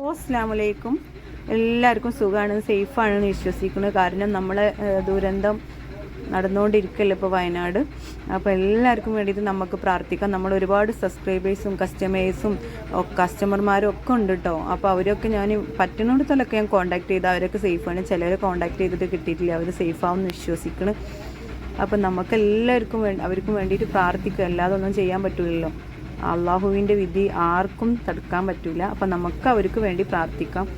ഓ അസ്ലാമലൈക്കും എല്ലാവർക്കും സുഖമാണ് സേഫാണെന്ന് വിശ്വസിക്കുന്നത് കാരണം നമ്മളെ ദുരന്തം നടന്നുകൊണ്ടിരിക്കല്ലോ ഇപ്പോൾ വയനാട്. അപ്പോൾ എല്ലാവർക്കും വേണ്ടിയിട്ട് നമുക്ക് പ്രാർത്ഥിക്കാം. നമ്മൾ ഒരുപാട് സബ്സ്ക്രൈബേഴ്സും കസ്റ്റമേഴ്സും കസ്റ്റമർമാരും ഒക്കെ ഉണ്ട് കേട്ടോ അപ്പോൾ അവരൊക്കെ ഞാൻ പറ്റുന്നിടത്തോളൊക്കെ ഞാൻ കോൺടാക്ട് ചെയ്ത് അവരൊക്കെ സേഫാണ്. ചിലരെ കോൺടാക്ട് ചെയ്തിട്ട് കിട്ടിയിട്ടില്ല. അവർ സേഫാവെന്ന് വിശ്വസിക്കണം. അപ്പം നമുക്ക് എല്ലാവർക്കും വേണ്ടി അവർക്കും വേണ്ടിയിട്ട് പ്രാർത്ഥിക്കുക. അല്ലാതെ ഒന്നും ചെയ്യാൻ പറ്റില്ലല്ലോ അള്ളാഹുവിന്റെ വിധി ആർക്കും തടുക്കാൻ പറ്റില്ല അപ്പം നമുക്ക് അവർക്ക് വേണ്ടി പ്രാർത്ഥിക്കാം.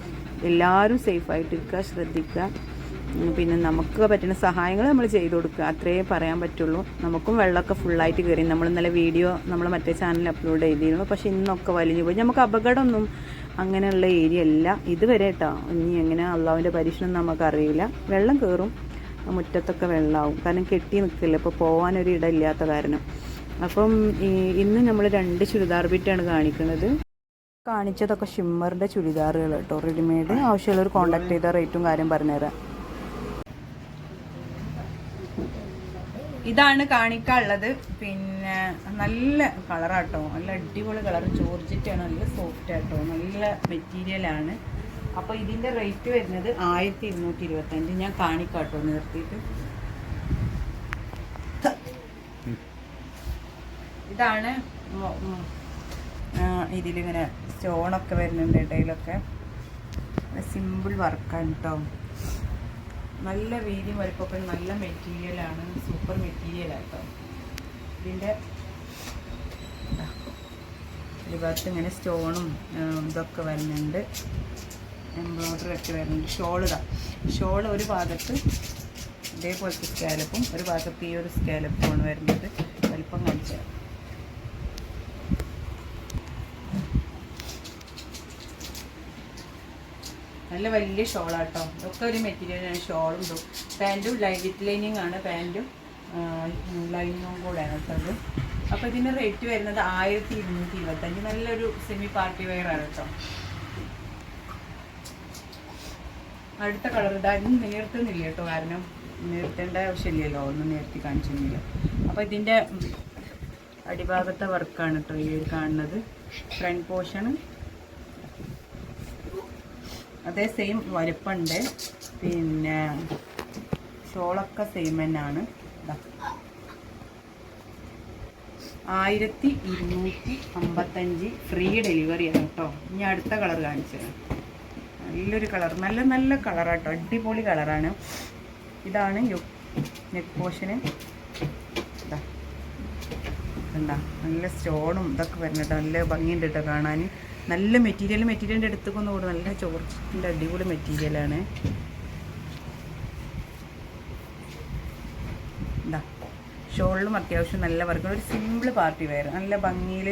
എല്ലാവരും സേഫായിട്ടിരിക്കുക ശ്രദ്ധിക്കുക. പിന്നെ നമുക്ക് പറ്റുന്ന സഹായങ്ങൾ നമ്മൾ ചെയ്തു കൊടുക്കുക. അത്രയേ പറയാൻ പറ്റുള്ളൂ. നമുക്കും വെള്ളമൊക്കെ ഫുള്ളായിട്ട് കയറി. നമ്മൾ ഇന്നലെ വീഡിയോ നമ്മൾ മറ്റേ ചാനലിൽ അപ്ലോഡ് ചെയ്തിരുന്നു. പക്ഷേ ഇന്നൊക്കെ വലിഞ്ഞു പോയി. നമുക്ക് അപകടമൊന്നും അങ്ങനെയുള്ള ഏരിയ അല്ല. ഇതുവരെ കേട്ടോ ഇനി എങ്ങനെ അള്ളാവിന്റെ പരീക്ഷണം നമുക്കറിയില്ല വെള്ളം കയറും മുറ്റത്തൊക്കെ വെള്ളമാവും. കാരണം കെട്ടി നിൽക്കില്ല. ഇപ്പോൾ പോകാനൊരു ഇടമില്ലാത്ത കാരണം. അപ്പം ഇന്ന് നമ്മൾ രണ്ട് ചുരിദാർ ബിറ്റാണ് കാണിക്കുന്നത്. കാണിച്ചതൊക്കെ ഷിമ്മറിന്റെ ചുരിദാറുകൾ കേട്ടോ റെഡിമെയ്ഡ് ആവശ്യമുള്ളവർ കോൺടാക്ട് ചെയ്ത റേറ്റും കാര്യം പറഞ്ഞുതരാം. ഇതാണ് കാണിക്കാനുള്ളത് പിന്നെ നല്ല കളറാട്ടോ നല്ല അടിപൊളി കളർ ജോർജിറ്റാണ് നല്ല സോഫ്റ്റ് ആട്ടോ നല്ല മെറ്റീരിയലാണ് അപ്പോൾ ഇതിന്റെ റേറ്റ് വരുന്നത് ആയിരത്തി ഇരുന്നൂറ്റി ഇരുപത്തഞ്ച്. ഞാൻ കാണിക്കാട്ടോ നിർത്തിയിട്ട്. ഇതാണ് ഇതിലിങ്ങനെ സ്റ്റോണൊക്കെ വരുന്നുണ്ട് ഇടയിലൊക്കെ. സിമ്പിൾ വർക്കാണ് കേട്ടോ നല്ല വീതി വലുപ്പമൊക്കെ നല്ല മെറ്റീരിയലാണ് സൂപ്പർ മെറ്റീരിയലാണ് കേട്ടോ ഇതിന്റെ ഇതാ, ഒരു ഭാഗത്ത് ഇങ്ങനെ സ്റ്റോണും ഇതൊക്കെ വരുന്നുണ്ട്. എംബ്രോയ്ഡറി ഒക്കെ വരുന്നുണ്ട്. ഷോൾ ഇതാ. ഷോൾ ഒരു ഭാഗത്ത് ഇതേപോലത്തെ സ്കാലപ്പും ഒരു ഭാഗത്ത് ഈ ഒരു സ്കാലപ്പുമാണ് വരുന്നത്. വലിപ്പം കാണിച്ചു നല്ല വലിയ ഷോളാട്ടോ. ഇതൊക്കെ ഒരു മെറ്റീരിയലാണ് ഷോളും പാന്റും വിത്ത് ലൈനിങ് ആണ് പാന്റും ലൈനിങ്ങും കൂടെയാണ് കേട്ടത് അപ്പോൾ ഇതിന്റെ റേറ്റ് വരുന്നത് ആയിരത്തി ഇരുന്നൂറ്റി ഇരുപത്തഞ്ച്. നല്ലൊരു സെമി പാർട്ടി വെയർ ആണ് കേട്ടോ. അടുത്ത കളർ ഇതാ. ഇന്ന് നേർത്തുന്നില്ല കേട്ടോ കാരണം നേർത്തേണ്ട ആവശ്യമില്ലല്ലോ. ഒന്നും നേർത്തി കാണിച്ചൊന്നുമില്ല. അപ്പോൾ ഇതിന്റെ അടിഭാഗത്തെ വർക്കാണ് കേട്ടോ ഈ കാണുന്നത്. ഫ്രണ്ട് പോർഷൻ അതേ സെയിം വലുപ്പമുണ്ട് പിന്നെ ഷോളൊക്കെ സെയിം തന്നെയാണ്. ആയിരത്തി ഇരുന്നൂറ്റി അമ്പത്തഞ്ച് ഫ്രീ ഡെലിവറിയാണ് കേട്ടോ ഇനി അടുത്ത കളർ കാണിച്ചു നല്ലൊരു കളർ നല്ല നല്ല കളറാട്ടോ അടിപൊളി കളറാണ് ഇതാണ് നെക്ക് പോർഷന് ഇതാ എന്താ നല്ല സ്റ്റോണും ഇതൊക്കെ വരുന്നുണ്ട്. നല്ല ഭംഗിയുണ്ട് കേട്ടോ കാണാൻ. നല്ല മെറ്റീരിയൽ മെറ്റീരിയലിന്റെ അടുത്തേക്കൊന്നും കൂടെ നല്ല ചോർച്ചിന്റെ അടിപൊളി മെറ്റീരിയലാണ് എന്താ ഷോളിലും അത്യാവശ്യം നല്ല വർക്ക് ഒരു സിമ്പിൾ പാർട്ടി വെയർ നല്ല ഭംഗിയിൽ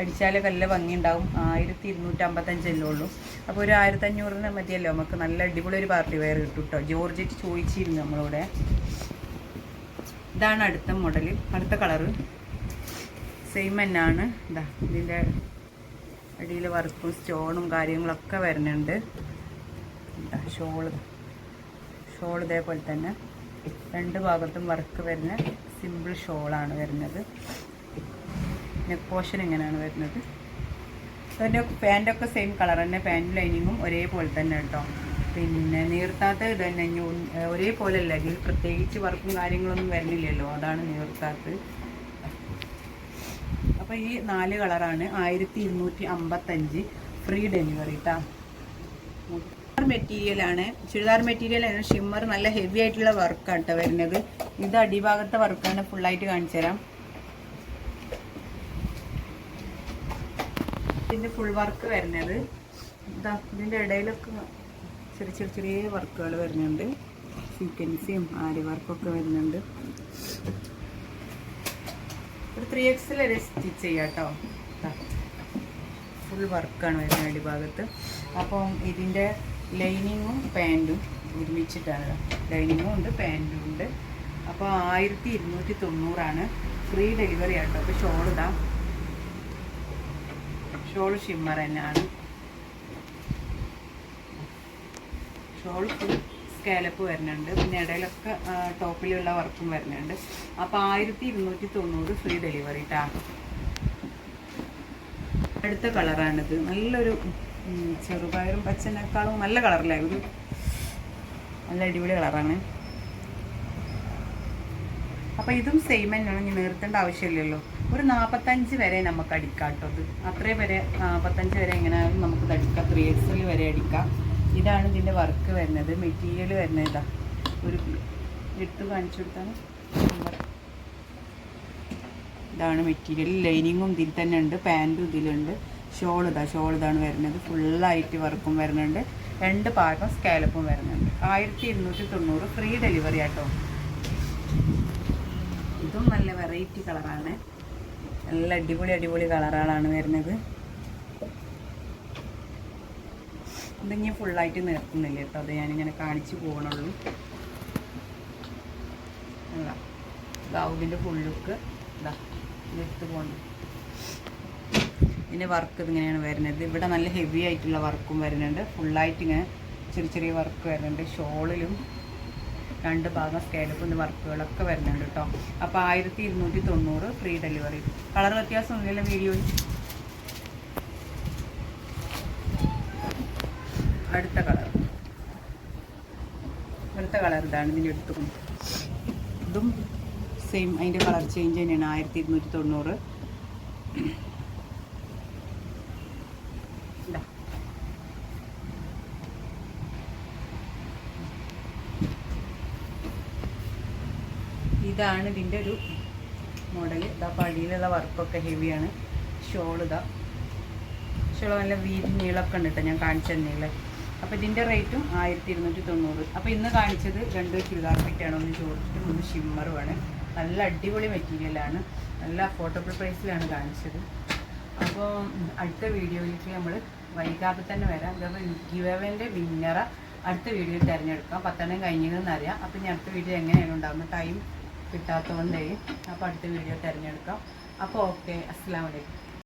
അടിച്ചാലൊക്കെ നല്ല ഭംഗി ഉണ്ടാവും ആയിരത്തി ഇരുന്നൂറ്റി അമ്പത്തഞ്ചല്ലേ ഉള്ളൂ. അപ്പോൾ ഒരു ആയിരത്തഞ്ഞൂറിന് മതിയല്ലോ. നമുക്ക് നല്ല അടിപൊളി ഒരു പാർട്ടി വെയർ കിട്ടും കേട്ടോ. ജോർജറ്റ് ചോദിച്ചിരുന്നു നമ്മളിവിടെ ഇതാണ് അടുത്ത മോഡൽ അടുത്ത കളറ് സെയിം തന്നെയാണ് ഇതാ ഇതിന്റെ അടിയിൽ വർക്കും സ്റ്റോണും കാര്യങ്ങളൊക്കെ വരുന്നുണ്ട്. ഷോൾ. ഷോൾ ഇതേപോലെ തന്നെ. രണ്ട് ഭാഗത്തും വർക്ക് വരുന്ന സിമ്പിൾ ഷോളാണ് വരുന്നത്. നെക്ക് പോഷൻ ഇങ്ങനെയാണ് വരുന്നത്? അതിന്റെ പാന്റൊക്കെ സെയിം കളർ തന്നെ. പാന്റ് ലൈനിങ്ങും ഒരേപോലെ തന്നെ കേട്ടോ. പിന്നെ നീർത്താത്ത ഇത് തന്നെ. ഒരേപോലെ അല്ല ഇതിൽ പ്രത്യേകിച്ച് വർക്കും കാര്യങ്ങളൊന്നും വരുന്നില്ലല്ലോ. അതാണ് നീർത്താത്ത്. അപ്പോൾ ഈ നാല് കളറാണ് ആയിരത്തി ഇരുന്നൂറ്റി അമ്പത്തഞ്ച് ഫ്രീ ഡെലിവറി മെറ്റീരിയൽ ആണ്. ചുരിദാർ മെറ്റീരിയൽ ആണ്. ഷിമ്മർ നല്ല ഹെവി ആയിട്ടുള്ള വർക്കാണ് കേട്ടോ വരുന്നത്. ഇത് അടിഭാഗത്തെ വർക്കാണ് ഫുള്ളായിട്ട് കാണിച്ചു തരാം. ഇതിന്റെ ഫുൾ വർക്ക് വരുന്നത്. ഇതാ ഇതിന്റെ ഇടയിലൊക്കെ ചെറിയ ചെറിയ ചെറിയ വർക്കുകൾ വരുന്നുണ്ട്. സീക്വൻസിയും ആരി വർക്കൊക്കെ വരുന്നുണ്ട്. ഒരു ത്രീ എക്സിൽ വരെ സ്റ്റിച്ച് ചെയ്യാം കേട്ടോ. ഫുൾ വർക്കാണ് വരുന്നത് അടിഭാഗത്ത്. അപ്പം ഇതിന്റെ ലൈനിങ്ങും പാന്റും ഒരുമിച്ചിട്ടാണ് ലൈനിങ്ങും ഉണ്ട് പാന്റും ഉണ്ട്. അപ്പോൾ ആയിരത്തി ഇരുന്നൂറ്റി തൊണ്ണൂറാണ് ഫ്രീ ഡെലിവറി ആട്ടോ അപ്പോൾ ഷോൾ ഇതാ ഷോൾ ഷിമ്മർ തന്നെയാണ്. ഷോൾ ഫുൾ സ്കാലപ്പ് വരുന്നുണ്ട്. പിന്നെ ഇടയിലൊക്കെ ടോപ്പിലുള്ള വർക്കും വരുന്നുണ്ട്. അപ്പോൾ ആയിരത്തി ഇരുന്നൂറ്റി തൊണ്ണൂറ് ഫ്രീ ഡെലിവറി ടാ അടുത്ത കളറാണിത്. നല്ലൊരു ചെറുപയറും പച്ചനേക്കാളും നല്ല കളറല്ലേ? ഒരു നല്ല അടിപൊളി കളറാണ്. അപ്പോൾ ഇതും സെയിം തന്നെയാണ്. ഇനി നിർത്തേണ്ട ആവശ്യമില്ലല്ലോ. ഒരു നാൽപ്പത്തഞ്ച് വരെ നമുക്ക് അടിക്കാം കേട്ടോ അത് അത്രയും വരെ നാൽപ്പത്തഞ്ച് വരെ എങ്ങനെയായാലും നമുക്ക് അടിക്കാം. ത്രീ എക്സിൽ വരെ അടിക്കാം. ഇതാണ് ഇതിന്റെ വർക്ക് വരുന്നത് മെറ്റീരിയൽ വരുന്നത്. ഇതാ ഒരു എടുത്ത് കാണിച്ചു കൊടുത്താണ് ഇതാണ് മെറ്റീരിയൽ ലൈനിങ്ങും ഇതിൽ തന്നെ ഉണ്ട് പാന്റും ഇതിലുണ്ട്. ഷോൾ ഇതാ ഷോൾ ഇതാണ് വരുന്നത്. ഫുള്ളായിട്ട് വർക്കും വരുന്നുണ്ട്. രണ്ട് പാകം സ്കാലപ്പും വരുന്നുണ്ട്. ആയിരത്തി ഇരുന്നൂറ്റി തൊണ്ണൂറ് ഫ്രീ ഡെലിവറി ആട്ടോ. ഇതും നല്ല വെറൈറ്റി കളറാണ് നല്ല അടിപൊളി അടിപൊളി കളറുകളാണ് വരുന്നത്. ഇതിങ്ങനെ ഫുള്ളായിട്ട് നിർത്തുന്നില്ല കേട്ടോ. അത് ഞാനിങ്ങനെ കാണിച്ചു പോകണുള്ളൂ അല്ല ഗൗതിന്റെ ഫുൾ ലുക്ക് ഇതാ. എടുത്ത് പോകണം ഇതിന്റെ വർക്ക് ഇതിങ്ങനെയാണ് വരുന്നത്. ഇവിടെ നല്ല ഹെവി ആയിട്ടുള്ള വർക്കും വരുന്നുണ്ട്. ഫുള്ളായിട്ട് ഇങ്ങനെ ചെറിയ ചെറിയ വർക്ക് വരുന്നുണ്ട്. ഷോളിലും രണ്ട് ഭാഗം സ്കേലപ്പിന്റെ വർക്കുകളൊക്കെ വരുന്നുണ്ട് കേട്ടോ. അപ്പോൾ ആയിരത്തി ഇരുന്നൂറ്റി തൊണ്ണൂറ് ഫ്രീ ഡെലിവറി കളർ വ്യത്യാസം ഒന്നുമില്ല വീഡിയോയിൽ? അടുത്ത കളർ. അടുത്ത കളർ ഇതാണ് ഇതിന്റെ എടുത്തുകൊണ്ട് ഇതും സെയിം അതിന്റെ കളർ ചേഞ്ച് തന്നെയാണ്. ആയിരത്തി ഇരുന്നൂറ്റി തൊണ്ണൂറ് ഇതാ. ഇതാണ് ഇതിന്റെ ഒരു മോഡൽ ഇതാ പടിയിലുള്ള വർക്കൊക്കെ ഹെവിയാണ് ഷോൾ ഇതാ. ഷോൾ നല്ല വീതി നീളമൊക്കെ ഉണ്ട് കേട്ടോ. ഞാൻ കാണിച്ചു തന്നെയല്ലേ അപ്പോൾ ഇതിന്റെ റേറ്റും ആയിരത്തി ഇരുന്നൂറ്റി തൊണ്ണൂറ് അപ്പോൾ ഇന്ന് കാണിച്ചത് രണ്ട് ചുരിദാർ സെറ്റാണ്. ഒന്ന് ചോദിച്ചിട്ട് ഒന്ന് ഷിമ്മറുമാണ്. നല്ല അടിപൊളി മെറ്റീരിയലാണ് നല്ല അഫോർഡബിൾ പ്രൈസിലാണ് കാണിച്ചത്. അപ്പോൾ അടുത്ത വീഡിയോയിലേക്ക് നമ്മൾ വൈകാതെ തന്നെ വരാം. ഇതപ്പോൾ ഗിവേവന്റെ വിന്നറ അടുത്ത വീഡിയോയിൽ തിരഞ്ഞെടുക്കാം. പത്തെണ്ണം കഴിഞ്ഞതെന്ന് അറിയാം. അപ്പോൾ ഞാൻ അടുത്ത വീഡിയോ എങ്ങനെയാണ് ഉണ്ടാകുന്നത് ടൈം കിട്ടാത്തതുകൊണ്ടേ. അപ്പോൾ അടുത്ത വീഡിയോ തിരഞ്ഞെടുക്കാം. അപ്പോൾ ഓക്കെ അസ്സാം വലൈക്കും